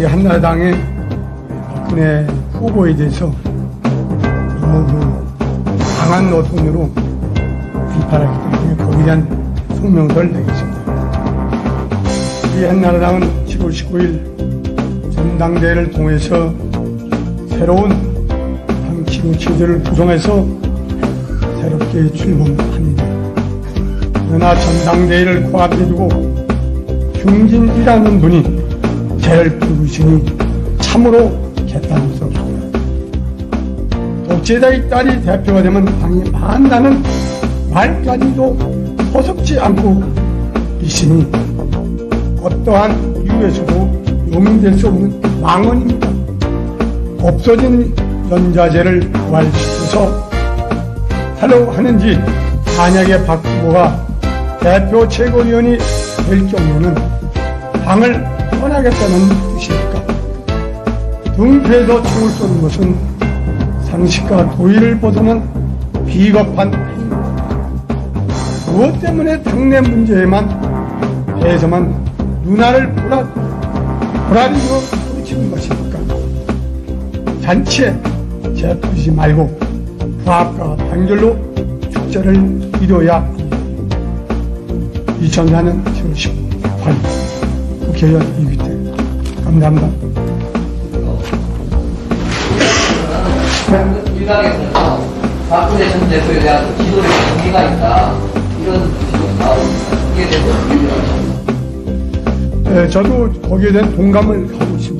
이 한나라당의 박근혜 후보에 대해서 너무 그 강한 노선으로 비판하기 때문에 거기에 대한 성명서를 내겠습니다. 이 한나라당은 7월 19일 전당대회를 통해서 새로운 당 지금 체제를 구성해서 새롭게 출범합니다. 그러나 전당대회를 코앞에 두고 중진이라는 분이 죄를 부르시니 참으로 개탄스럽습니다. 독재자의 딸이 대표가 되면 당이 만나는 말까지도 허섭지 않고 있으니 어떠한 이유에서도 용인될 수 없는 망언입니다. 없어진 연자제를 부활시켜서 하려고 하는지 만약에 박 후보가 대표 최고위원이 될 경우는 당을 떠나겠다는 뜻입니까? 등패에서 총을 쏘는 것은 상식과 도의를 벗어난 비겁한 행위입니다. 무엇 때문에 당내 문제에만 대해서만 누나를 보라, 보라리로 소리치는 것입니까? 잔치에 제풀지 말고 부합과 단결로 축제를 이뤄야 합니다. 2004년 7월 18일 국회의원 이규태 감사합니다. 일각에서 박근혜 전 대표에 대한 지도력 경기가 있다. 이런 생각하십니까? 에, 저도 거기에 대한 동감을 가지고 있습니다.